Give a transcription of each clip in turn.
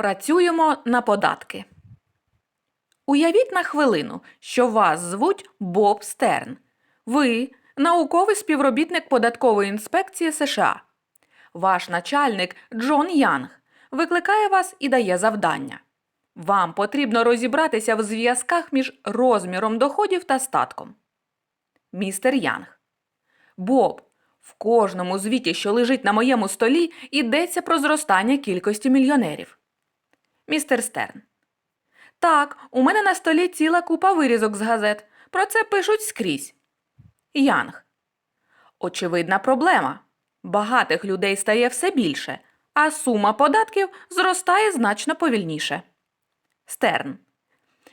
Працюємо на податки. Уявіть на хвилину, що вас звуть Боб Стерн. Ви науковий співробітник податкової інспекції США. Ваш начальник Джон Янг викликає вас і дає завдання. Вам потрібно розібратися в зв'язках між розміром доходів та статком. Містер Янг. Боб, в кожному звіті, що лежить на моєму столі, йдеться про зростання кількості мільйонерів. Містер Стерн. Так, у мене на столі ціла купа вирізок з газет. Про це пишуть скрізь. Янг. Очевидна проблема. Багатих людей стає все більше, а сума податків зростає значно повільніше. Стерн.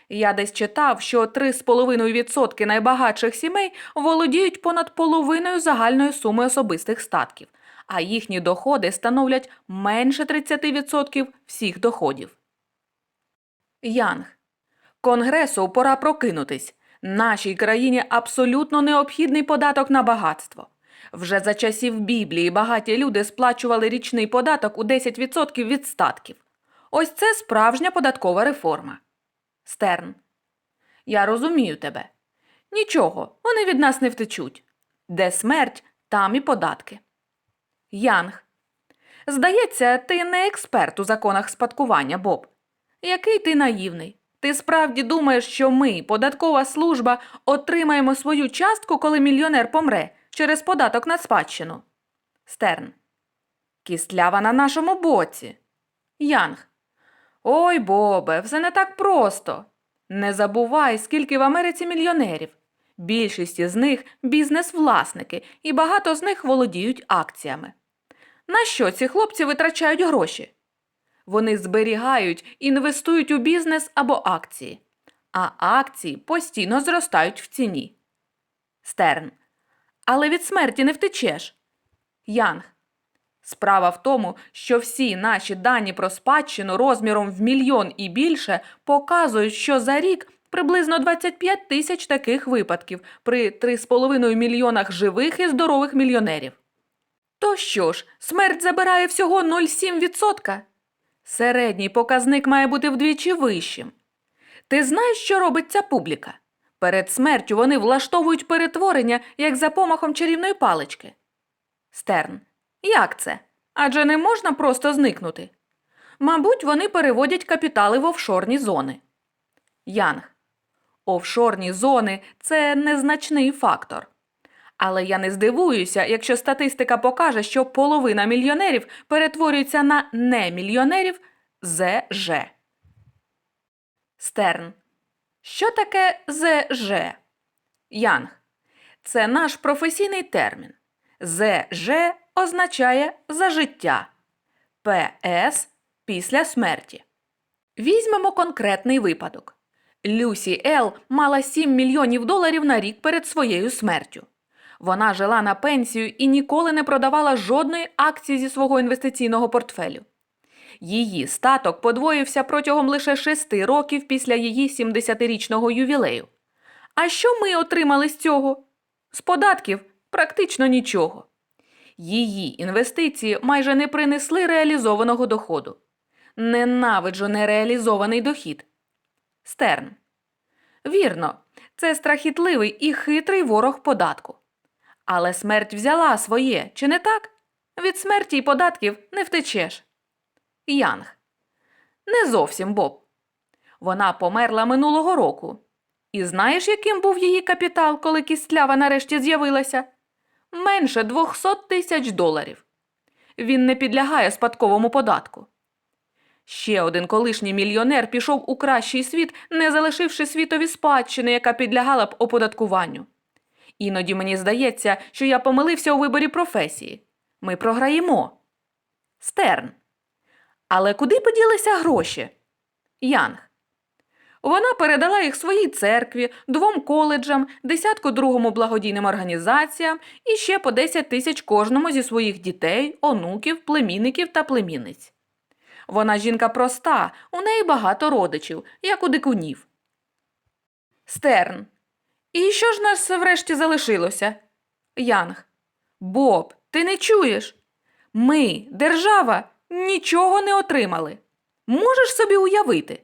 Я десь читав, що 3,5% найбагатших сімей володіють понад половиною загальної суми особистих статків, а їхні доходи становлять менше 30% всіх доходів. Янг. Конгресу пора прокинутись. Нашій країні абсолютно необхідний податок на багатство. Вже за часів Біблії багаті люди сплачували річний податок у 10% від статків. Ось це справжня податкова реформа. Стерн. Я розумію тебе. Нічого, вони від нас не втечуть. Де смерть, там і податки. Янг. Здається, ти не експерт у законах спадкування, Боб. Який ти наївний. Ти справді думаєш, що ми, податкова служба, отримаємо свою частку, коли мільйонер помре через податок на спадщину? Стерн. Кістлява на нашому боці. Янг. Ой, Бобе, все не так просто. Не забувай, скільки в Америці мільйонерів. Більшість із них бізнес-власники, і багато з них володіють акціями. На що ці хлопці витрачають гроші? Вони зберігають, інвестують у бізнес або акції, а акції постійно зростають в ціні. Стерн. Але від смерті не втечеш. Янг. Справа в тому, що всі наші дані про спадщину розміром в мільйон і більше показують, що за рік приблизно 25 тисяч таких випадків при 3,5 мільйонах живих і здорових мільйонерів. То що ж, смерть забирає всього 0,7%? Середній показник має бути вдвічі вищим. Ти знаєш, що робить ця публіка? Перед смертю вони влаштовують перетворення, як за помахом чарівної палички. Стерн. Як це? Адже не можна просто зникнути. Мабуть, вони переводять капітали в офшорні зони. Янг. Офшорні зони це незначний фактор. Але я не здивуюся, якщо статистика покаже, що половина мільйонерів перетворюється на немільйонерів ЗЖ. Стерн. Що таке ЗЖ? Янг. Це наш професійний термін. ЗЖ означає за життя. ПС після смерті. Візьмемо конкретний випадок. Люсі Ел мала 7 мільйонів доларів на рік перед своєю смертю. Вона жила на пенсію і ніколи не продавала жодної акції зі свого інвестиційного портфелю. Її статок подвоївся протягом лише 6 років після її 70-річного ювілею. А що ми отримали з цього? З податків практично нічого. Її інвестиції майже не принесли реалізованого доходу. Ненавиджу нереалізований дохід. Стерн. Вірно, це страхітливий і хитрий ворог податку. Але смерть взяла своє, чи не так? Від смерті й податків не втечеш. Янг. Не зовсім Боб. Вона померла минулого року. І знаєш, яким був її капітал, коли кістлява нарешті з'явилася? Менше 200 тисяч доларів. Він не підлягає спадковому податку. Ще один колишній мільйонер пішов у кращий світ, не залишивши світові спадщини, яка підлягала б оподаткуванню. Іноді мені здається, що я помилився у виборі професії. Ми програємо. Стерн. Але куди поділися гроші? Янг. Вона передала їх своїй церкві, двом коледжам, десятку другому благодійним організаціям і ще по 10 тисяч кожному зі своїх дітей, онуків, племінників та племінниць. Вона жінка проста, у неї багато родичів, як у дикунів. Стерн. І що ж нас врешті залишилося? Янг. Боб, ти не чуєш? Ми, держава, нічого не отримали. Можеш собі уявити?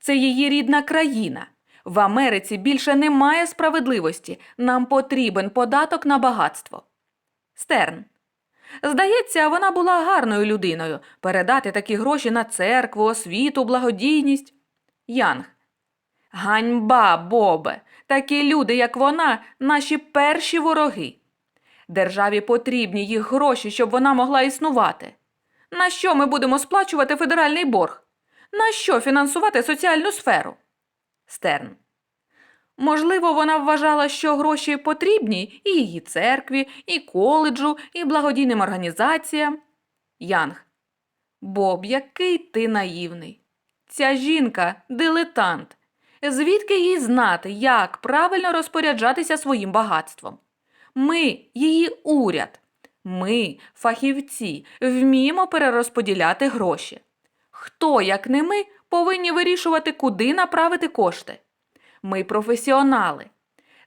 Це її рідна країна. В Америці більше немає справедливості. Нам потрібен податок на багатство. Стерн. Здається, вона була гарною людиною передати такі гроші на церкву, освіту, благодійність. Янг. Ганьба, Бобе. Такі люди, як вона, наші перші вороги. Державі потрібні їх гроші, щоб вона могла існувати. На що ми будемо сплачувати федеральний борг? На що фінансувати соціальну сферу? Стерн. Можливо, вона вважала, що гроші потрібні і її церкві, і коледжу, і благодійним організаціям. Янг. Боб, який ти наївний. Ця жінка дилетант. Звідки їй знати, як правильно розпоряджатися своїм багатством? Ми, її уряд. Ми, фахівці, вміємо перерозподіляти гроші. Хто, як не ми, повинні вирішувати, куди направити кошти? Ми професіонали.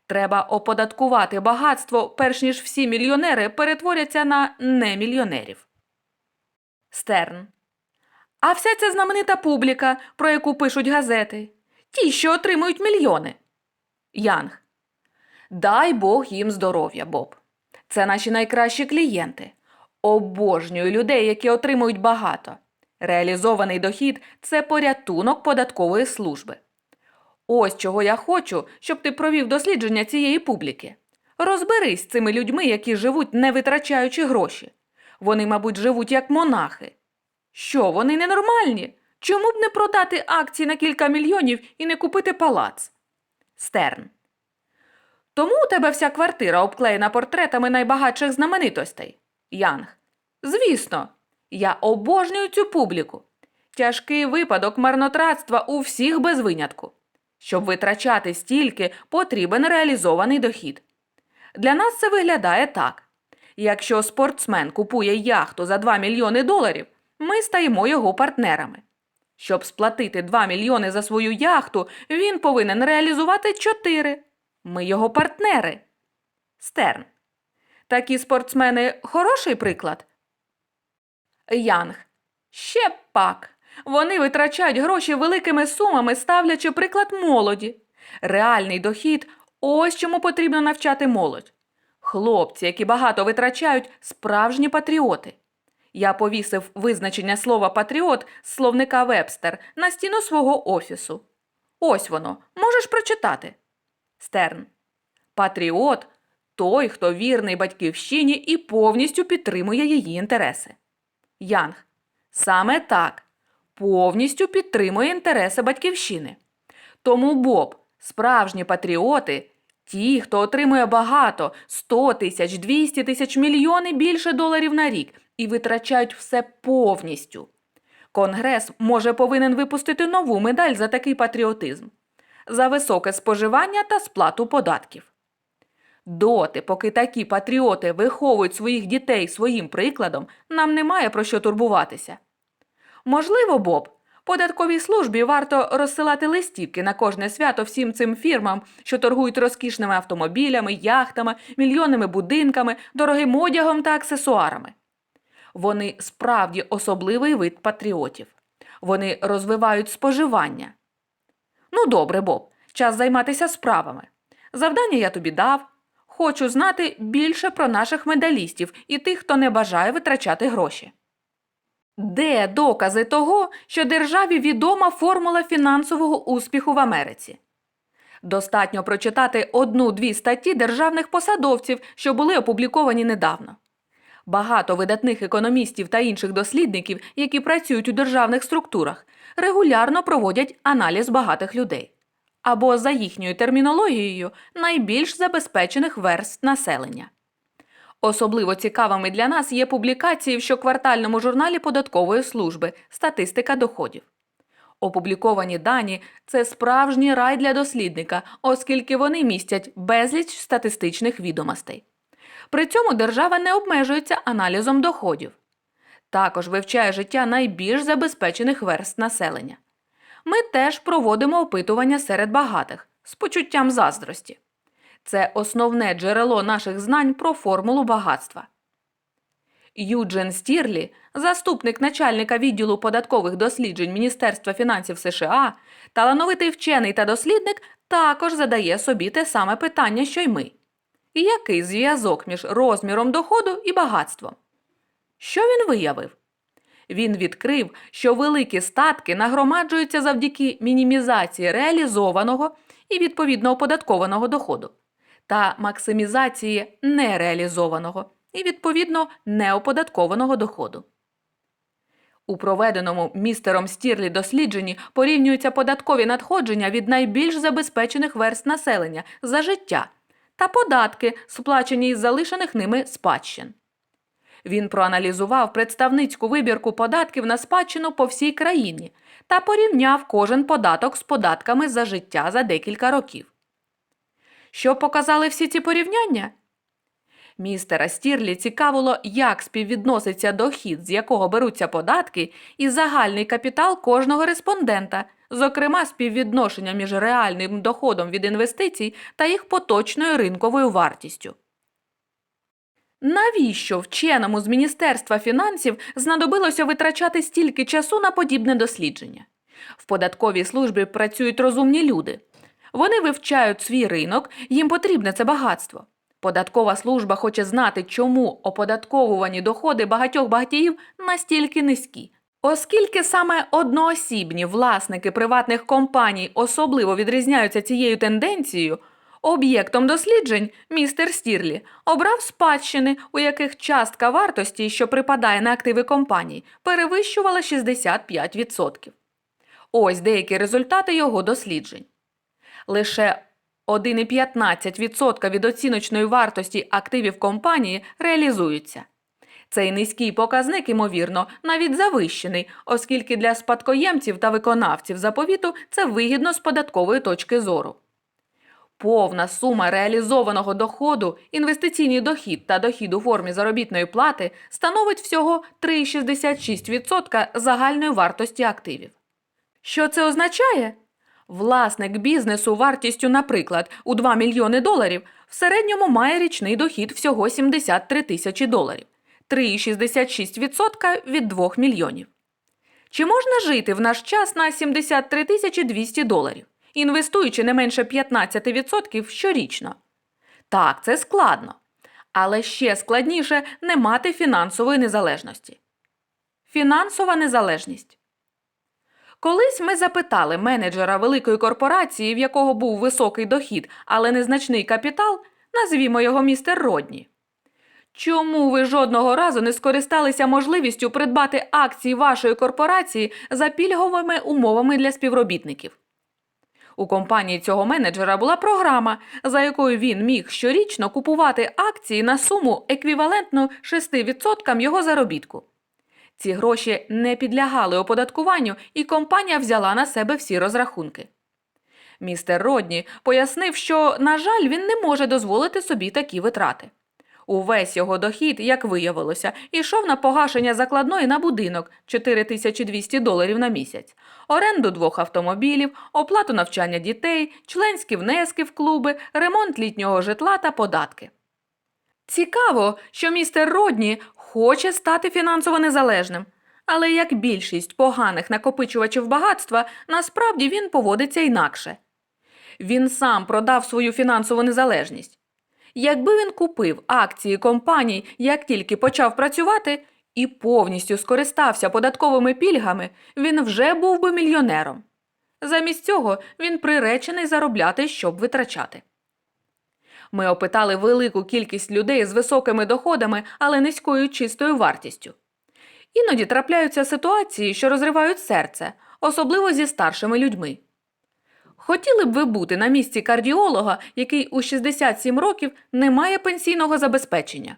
Треба оподаткувати багатство, перш ніж всі мільйонери перетворяться на немільйонерів. Стерн. А вся ця знаменита публіка, про яку пишуть газети, ті, що отримують мільйони. Янг. Дай Бог їм здоров'я, Боб. Це наші найкращі клієнти. Обожнюю людей, які отримують багато. Реалізований дохід це порятунок податкової служби. Ось чого я хочу, щоб ти провів дослідження цієї публіки. Розберись з цими людьми, які живуть, не витрачаючи гроші. Вони, мабуть, живуть як монахи. Що, вони ненормальні? Чому б не продати акції на кілька мільйонів і не купити палац? Стерн. Тому у тебе вся квартира обклеєна портретами найбагатших знаменитостей. Янг. Звісно, я обожнюю цю публіку. Тяжкий випадок марнотратства у всіх без винятку. Щоб витрачати стільки, потрібен реалізований дохід. Для нас це виглядає так. Якщо спортсмен купує яхту за 2 мільйони доларів, ми стаємо його партнерами. Щоб сплатити 2 мільйони за свою яхту, він повинен реалізувати 4. Ми його партнери. Стерн. Такі спортсмени хороший приклад. Янг. Ще пак. Вони витрачають гроші великими сумами, ставлячи приклад молоді. Реальний дохід ось чому потрібно навчати молодь. Хлопці, які багато витрачають, справжні патріоти. Я повісив визначення слова патріот з словника Вебстер на стіну свого офісу. Ось воно, можеш прочитати. Стерн. Патріот той, хто вірний батьківщині і повністю підтримує її інтереси. Янг. Саме так. Повністю підтримує інтереси батьківщини. Тому Боб, справжні патріоти, ті, хто отримує багато 100 тисяч, 200 тисяч мільйони більше доларів на рік і витрачають все повністю. Конгрес може повинен випустити нову медаль за такий патріотизм, за високе споживання та сплату податків. Доти, поки такі патріоти виховують своїх дітей своїм прикладом, нам немає про що турбуватися. Можливо, Боб, податковій службі варто розсилати листівки на кожне свято всім цим фірмам, що торгують розкішними автомобілями, яхтами, мільйонними будинками, дорогим одягом та аксесуарами. Вони справді особливий вид патріотів. Вони розвивають споживання. Ну, добре, Боб, час займатися справами. Завдання я тобі дав. Хочу знати більше про наших медалістів і тих, хто не бажає витрачати гроші. Де докази того, що державі відома формула фінансового успіху в Америці? Достатньо прочитати одну-дві статті державних посадовців, що були опубліковані недавно. Багато видатних економістів та інших дослідників, які працюють у державних структурах, регулярно проводять аналіз багатих людей або, за їхньою термінологією, найбільш забезпечених верст населення. Особливо цікавими для нас є публікації в щоквартальному журналі податкової служби Статистика доходів. Опубліковані дані це справжній рай для дослідника, оскільки вони містять безліч статистичних відомостей. При цьому держава не обмежується аналізом доходів. Також вивчає життя найбільш забезпечених верст населення. Ми теж проводимо опитування серед багатих з почуттям заздрості. Це основне джерело наших знань про формулу багатства. Юджен Стірлі, заступник начальника відділу податкових досліджень Міністерства фінансів США, талановитий вчений та дослідник, також задає собі те саме питання, що й ми. Який зв'язок між розміром доходу і багатством? Що він виявив? Він відкрив, що великі статки нагромаджуються завдяки мінімізації реалізованого і відповідно оподаткованого доходу та максимізації нереалізованого і відповідно неоподаткованого доходу. У проведеному містером Стірлі дослідженні порівнюються податкові надходження від найбільш забезпечених верст населення за життя та податки, сплачені із залишених ними спадщин. Він проаналізував представницьку вибірку податків на спадщину по всій країні та порівняв кожен податок з податками за життя за декілька років. Що показали всі ці порівняння? Містера Стірлі цікавило, як співвідноситься дохід, з якого беруться податки, і загальний капітал кожного респондента, зокрема співвідношення між реальним доходом від інвестицій та їх поточною ринковою вартістю. Навіщо вченому з Міністерства фінансів знадобилося витрачати стільки часу на подібне дослідження? В податковій службі працюють розумні люди. Вони вивчають свій ринок, їм потрібне це багатство. Податкова служба хоче знати, чому оподатковувані доходи багатьох багатіїв настільки низькі. Оскільки саме одноосібні власники приватних компаній особливо відрізняються цією тенденцією, об'єктом досліджень містер Стірлі обрав спадщини, у яких частка вартості, що припадає на активи компаній, перевищувала 65%. Ось деякі результати його досліджень. Лише 1,15% від оціночної вартості активів компанії реалізуються. Цей низький показник, ймовірно, навіть завищений, оскільки для спадкоємців та виконавців заповіту це вигідно з податкової точки зору. Повна сума реалізованого доходу, інвестиційний дохід та дохід у формі заробітної плати становить всього 3,66% загальної вартості активів. Що це означає? Власник бізнесу вартістю, наприклад, у 2 мільйони доларів в середньому має річний дохід всього 73 тисячі доларів, 3,66% від 2 мільйонів. Чи можна жити в наш час на 73 тисячі 200 доларів, інвестуючи не менше 15% щорічно? Так, це складно. Але ще складніше не мати фінансової незалежності. Фінансова незалежність. Колись ми запитали менеджера великої корпорації, в якого був високий дохід, але незначний капітал, назвімо його містер Родні. Чому ви жодного разу не скористалися можливістю придбати акції вашої корпорації за пільговими умовами для співробітників? У компанії цього менеджера була програма, за якою він міг щорічно купувати акції на суму еквівалентну 6% його заробітку. Ці гроші не підлягали оподаткуванню, і компанія взяла на себе всі розрахунки. Містер Родні пояснив, що, на жаль, він не може дозволити собі такі витрати. Увесь його дохід, як виявилося, йшов на погашення закладної на будинок 4200 доларів на місяць, оренду двох автомобілів, оплату навчання дітей, членські внески в клуби, ремонт літнього житла та податки. Цікаво, що містер Родні хоче стати фінансово незалежним, але як більшість поганих накопичувачів багатства, насправді він поводиться інакше. Він сам продав свою фінансову незалежність. Якби він купив акції компаній, як тільки почав працювати, і повністю скористався податковими пільгами, він вже був би мільйонером. Замість цього він приречений заробляти, щоб витрачати. Ми опитали велику кількість людей з високими доходами, але низькою чистою вартістю. Іноді трапляються ситуації, що розривають серце, особливо зі старшими людьми. Хотіли б ви бути на місці кардіолога, який у 67 років не має пенсійного забезпечення?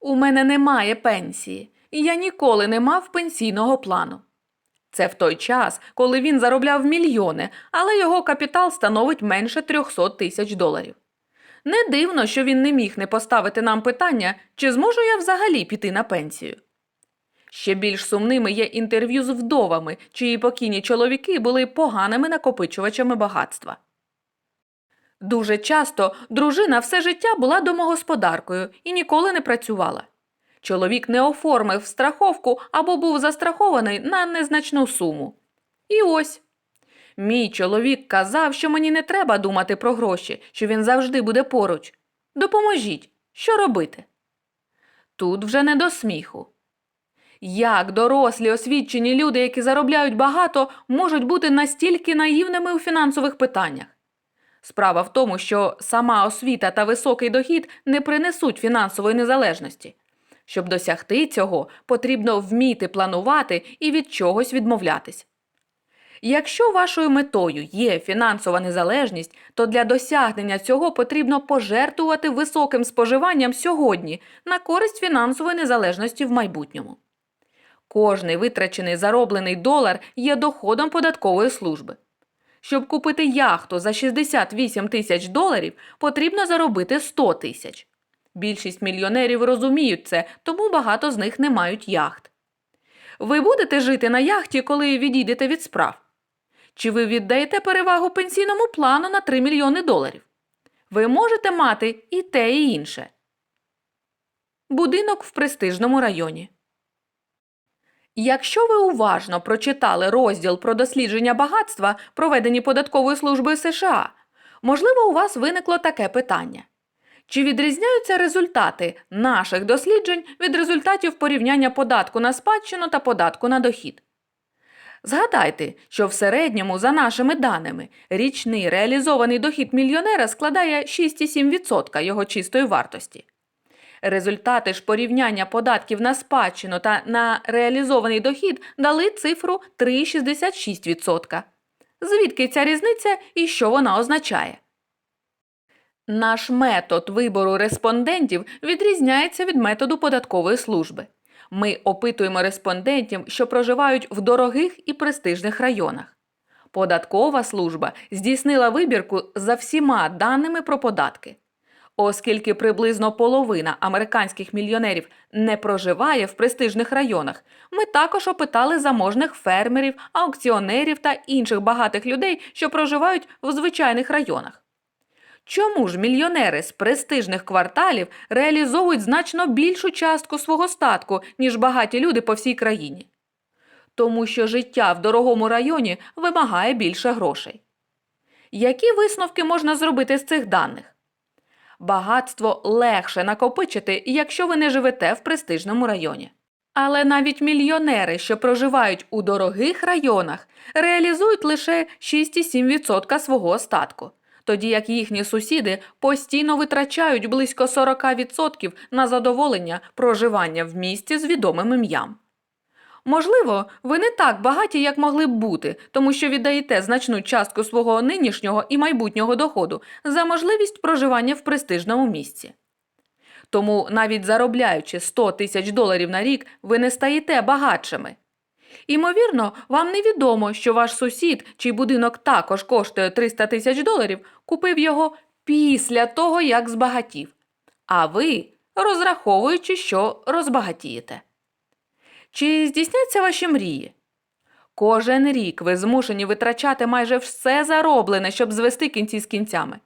У мене немає пенсії, і я ніколи не мав пенсійного плану. Це в той час, коли він заробляв мільйони, але його капітал становить менше 300 тисяч доларів. Не дивно, що він не міг не поставити нам питання, чи зможу я взагалі піти на пенсію. Ще більш сумними є інтерв'ю з вдовами, чиї покійні чоловіки були поганими накопичувачами багатства. Дуже часто дружина все життя була домогосподаркою і ніколи не працювала. Чоловік не оформив страховку або був застрахований на незначну суму. І ось. Мій чоловік казав, що мені не треба думати про гроші, що він завжди буде поруч. Допоможіть, що робити? Тут вже не до сміху. Як дорослі освічені люди, які заробляють багато, можуть бути настільки наївними у фінансових питаннях? Справа в тому, що сама освіта та високий дохід не принесуть фінансової незалежності. Щоб досягти цього, потрібно вміти планувати і від чогось відмовлятись. Якщо вашою метою є фінансова незалежність, то для досягнення цього потрібно пожертвувати високим споживанням сьогодні на користь фінансової незалежності в майбутньому. Кожний витрачений зароблений долар є доходом податкової служби. Щоб купити яхту за 68 тисяч доларів, потрібно заробити 100 тисяч. Більшість мільйонерів розуміють це, тому багато з них не мають яхт. Ви будете жити на яхті, коли відійдете від справ? Чи ви віддаєте перевагу пенсійному плану на 3 мільйони доларів? Ви можете мати і те, і інше. Будинок в престижному районі. Якщо ви уважно прочитали розділ про дослідження багатства, проведені податковою службою США, можливо, у вас виникло таке питання. Чи відрізняються результати наших досліджень від результатів порівняння податку на спадщину та податку на дохід? Згадайте, що в середньому, за нашими даними, річний реалізований дохід мільйонера складає 6,7% його чистої вартості. Результати ж порівняння податків на спадщину та на реалізований дохід дали цифру 3,66%. Звідки ця різниця і що вона означає? Наш метод вибору респондентів відрізняється від методу податкової служби. Ми опитуємо респондентів, що проживають в дорогих і престижних районах. Податкова служба здійснила вибірку за всіма даними про податки. Оскільки приблизно половина американських мільйонерів не проживає в престижних районах, ми також опитали заможних фермерів, аукціонерів та інших багатих людей, що проживають в звичайних районах. Чому ж мільйонери з престижних кварталів реалізовують значно більшу частку свого статку, ніж багаті люди по всій країні? Тому що життя в дорогому районі вимагає більше грошей. Які висновки можна зробити з цих даних? Багатство легше накопичити, якщо ви не живете в престижному районі. Але навіть мільйонери, що проживають у дорогих районах, реалізують лише 6,7% свого остатку, тоді як їхні сусіди постійно витрачають близько 40% на задоволення проживання в місті з відомим ім'ям. Можливо, ви не так багаті, як могли б бути, тому що віддаєте значну частку свого нинішнього і майбутнього доходу за можливість проживання в престижному місці. Тому, навіть заробляючи 100 тисяч доларів на рік, ви не стаєте багатшими. Імовірно, вам невідомо, що ваш сусід, чий будинок також коштує 300 тисяч доларів, купив його після того, як збагатів, а ви розраховуючи, що розбагатієте. Чи здійсняться ваші мрії? Кожен рік ви змушені витрачати майже все зароблене, щоб звести кінці з кінцями.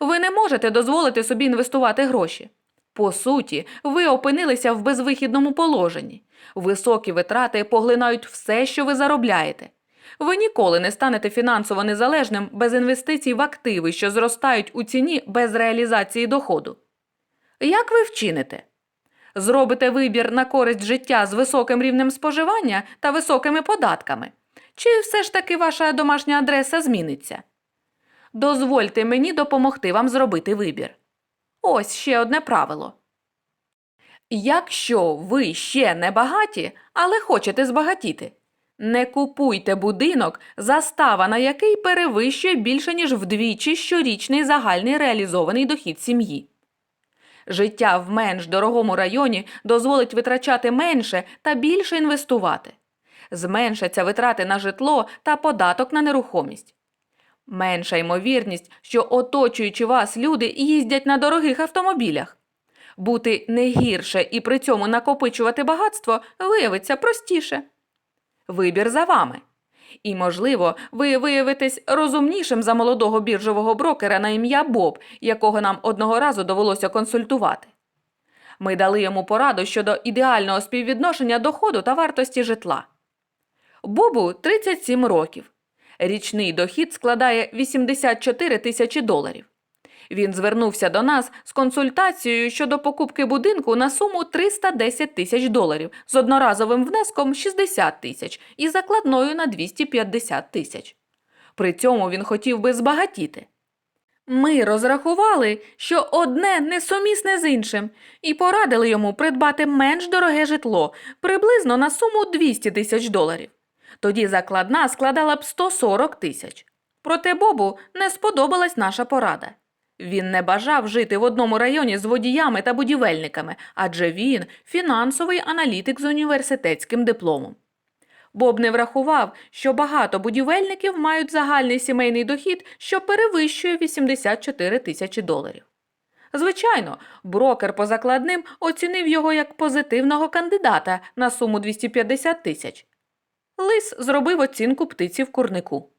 Ви не можете дозволити собі інвестувати гроші. По суті, ви опинилися в безвихідному положенні. Високі витрати поглинають все, що ви заробляєте. Ви ніколи не станете фінансово незалежним без інвестицій в активи, що зростають у ціні без реалізації доходу. Як ви вчините? Зробите вибір на користь життя з високим рівнем споживання та високими податками? Чи все ж таки ваша домашня адреса зміниться? Дозвольте мені допомогти вам зробити вибір. Ось ще одне правило. Якщо ви ще не багаті, але хочете збагатіти, не купуйте будинок, застава на який перевищує більше, ніж вдвічі щорічний загальний реалізований дохід сім'ї. Життя в менш дорогому районі дозволить витрачати менше та більше інвестувати. Зменшаться витрати на житло та податок на нерухомість. Менша ймовірність, що оточуючи вас люди їздять на дорогих автомобілях. Бути не гірше і при цьому накопичувати багатство виявиться простіше. Вибір за вами. І, можливо, ви виявитесь розумнішим за молодого біржового брокера на ім'я Боб, якого нам одного разу довелося консультувати. Ми дали йому пораду щодо ідеального співвідношення доходу та вартості житла. Бобу 37 років. Річний дохід складає 84 тисячі доларів. Він звернувся до нас з консультацією щодо покупки будинку на суму 310 тисяч доларів з одноразовим внеском 60 тисяч і закладною на 250 тисяч. При цьому він хотів би збагатіти. Ми розрахували, що одне несумісне з іншим, і порадили йому придбати менш дороге житло приблизно на суму 200 тисяч доларів. Тоді закладна складала б 140 тисяч. Проте Бобу не сподобалась наша порада. Він не бажав жити в одному районі з водіями та будівельниками, адже він фінансовий аналітик з університетським дипломом. Боб не врахував, що багато будівельників мають загальний сімейний дохід, що перевищує 84 тисячі доларів. Звичайно, брокер по закладним оцінив його як позитивного кандидата на суму 250 тисяч. Лис зробив оцінку птиці в курнику.